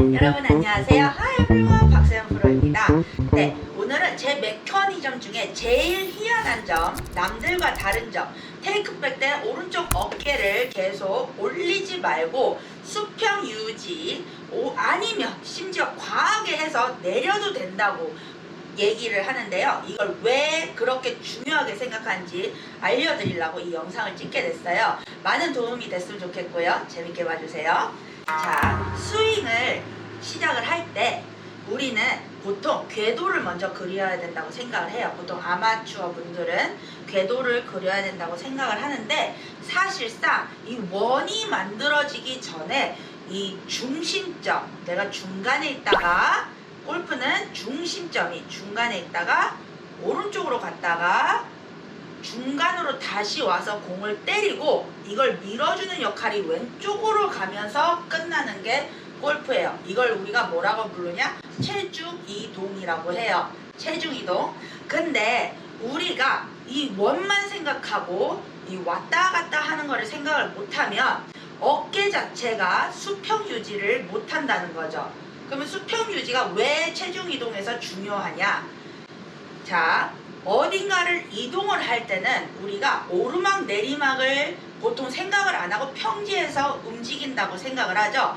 여러분 안녕하세요. Hi everyone. 박세영 프로입니다. 네, 오늘은 제 메커니즘 중에 제일 희한한 점, 남들과 다른 점, 테이크백 때 오른쪽 어깨를 계속 올리지 말고 수평 유지, 오, 아니면 심지어 과하게 해서 내려도 된다고 얘기를 하는데요. 이걸 왜 그렇게 중요하게 생각하는지 알려드리려고 이 영상을 찍게 됐어요. 많은 도움이 됐으면 좋겠고요. 재밌게 봐주세요. 자, 스윙을 시작을 할 때 우리는 보통 궤도를 먼저 그려야 된다고 생각을 해요. 보통 아마추어 분들은 궤도를 그려야 된다고 생각을 하는데 사실상 이 원이 만들어지기 전에 이 중심점, 내가 중간에 있다가 골프는 중심점이 중간에 있다가 오른쪽으로 갔다가 중간으로 다시 와서 공을 때리고 이걸 밀어주는 역할이 왼쪽으로 가면서 끝나는 게 골프예요. 이걸 우리가 뭐라고 부르냐? 체중 이동이라고 해요. 체중 이동. 근데 우리가 이 원만 생각하고 이 왔다 갔다 하는 거를 생각을 못하면 어깨 자체가 수평 유지를 못한다는 거죠. 그러면 수평 유지가 왜 체중 이동에서 중요하냐? 자, 어딘가를 이동을 할 때는 우리가 오르막 내리막을 보통 생각을 안 하고 평지에서 움직인다고 생각을 하죠.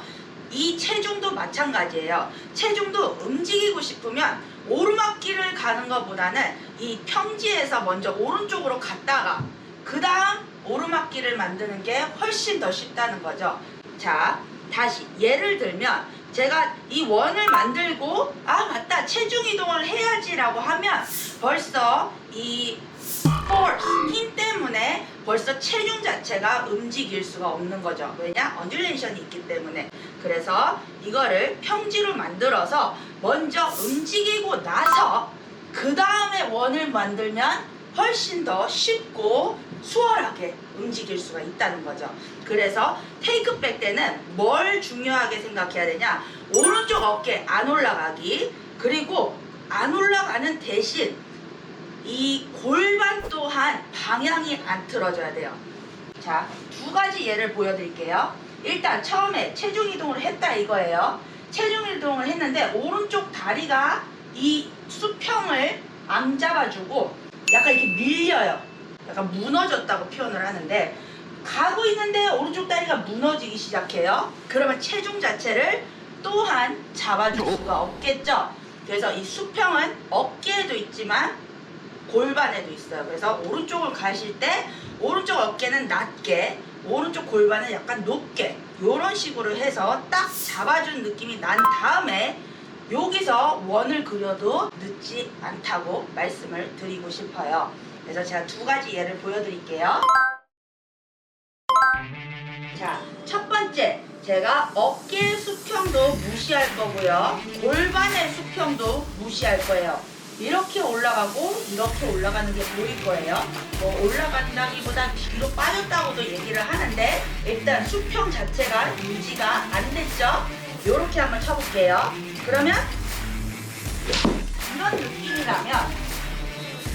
이 체중도 마찬가지예요. 체중도 움직이고 싶으면 오르막길을 가는 것보다는 이 평지에서 먼저 오른쪽으로 갔다가 그 다음 오르막길을 만드는 게 훨씬 더 쉽다는 거죠. 자, 다시 예를 들면 제가 이 원을 만들고 아 맞다 체중 이동을 해야지라고 하면 벌써 이 force 힘 때문에 벌써 체중 자체가 움직일 수가 없는 거죠. 왜냐? 언듈레이션이 있기 때문에. 그래서 이거를 평지로 만들어서 먼저 움직이고 나서 그 다음에 원을 만들면 훨씬 더 쉽고 수월하게 움직일 수가 있다는 거죠. 그래서 테이크백 때는 뭘 중요하게 생각해야 되냐? 오른쪽 어깨 안 올라가기 그리고 안 올라가는 대신 이 골반 또한 방향이 안 틀어져야 돼요. 자, 두 가지 예를 보여드릴게요. 일단 처음에 체중 이동을 했다 이거예요. 체중 이동을 했는데 오른쪽 다리가 이 수평을 안 잡아주고 약간 이렇게 밀려요. 약간 무너졌다고 표현을 하는데 가고 있는데 오른쪽 다리가 무너지기 시작해요. 그러면 체중 자체를 또한 잡아줄 수가 없겠죠. 그래서 이 수평은 어깨에도 있지만 골반에도 있어요. 그래서 오른쪽을 가실 때 오른쪽 어깨는 낮게, 오른쪽 골반은 약간 높게 이런 식으로 해서 딱 잡아준 느낌이 난 다음에 여기서 원을 그려도 늦지 않다고 말씀을 드리고 싶어요. 그래서 제가 두 가지 예를 보여드릴게요. 자, 첫 번째. 제가 어깨 수평도 무시할 거고요. 골반의 수평도 무시할 거예요. 이렇게 올라가고 이렇게 올라가는 게 보일 거예요. 뭐 올라간다기보다 뒤로 빠졌다고도 얘기를 하는데 일단 수평 자체가 유지가 안 됐죠. 이렇게 한번 쳐볼게요. 그러면 이런 느낌이라면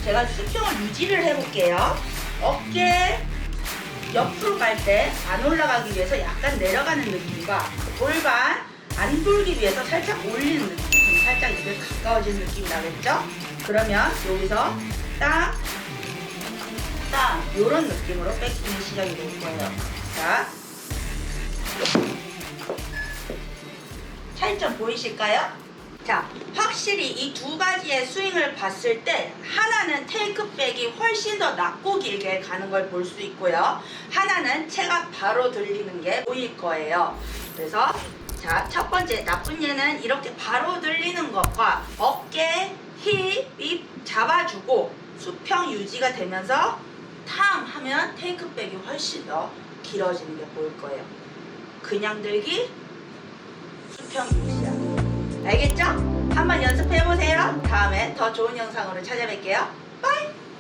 제가 수평을 유지를 해볼게요. 어깨 옆으로 갈 때 안 올라가기 위해서 약간 내려가는 느낌과 골반 안 돌기 위해서 살짝 올리는 느낌 좀 살짝 이게 가까워지는 느낌이 나겠죠? 그러면 여기서 딱, 딱 이런 느낌으로 백스윙이 시작이 될 거예요. 자, 차이점 보이실까요? 자, 확실히 이 두 가지의 스윙을 봤을 때 하나는 테이크백이 훨씬 더 낮고 길게 가는 걸 볼 수 있고요. 하나는 체가 바로 들리는 게 보일 거예요. 그래서 자, 첫 번째 나쁜 예는 이렇게 바로 들리는 것과 어깨, 힙이 잡아주고 수평 유지가 되면서 탕 하면 테이크백이 훨씬 더 길어지는 게 보일 거예요. 그냥 들기, 수평 유지야. 알겠죠? 한번 연습해보세요. 다음에 더 좋은 영상으로 찾아뵐게요.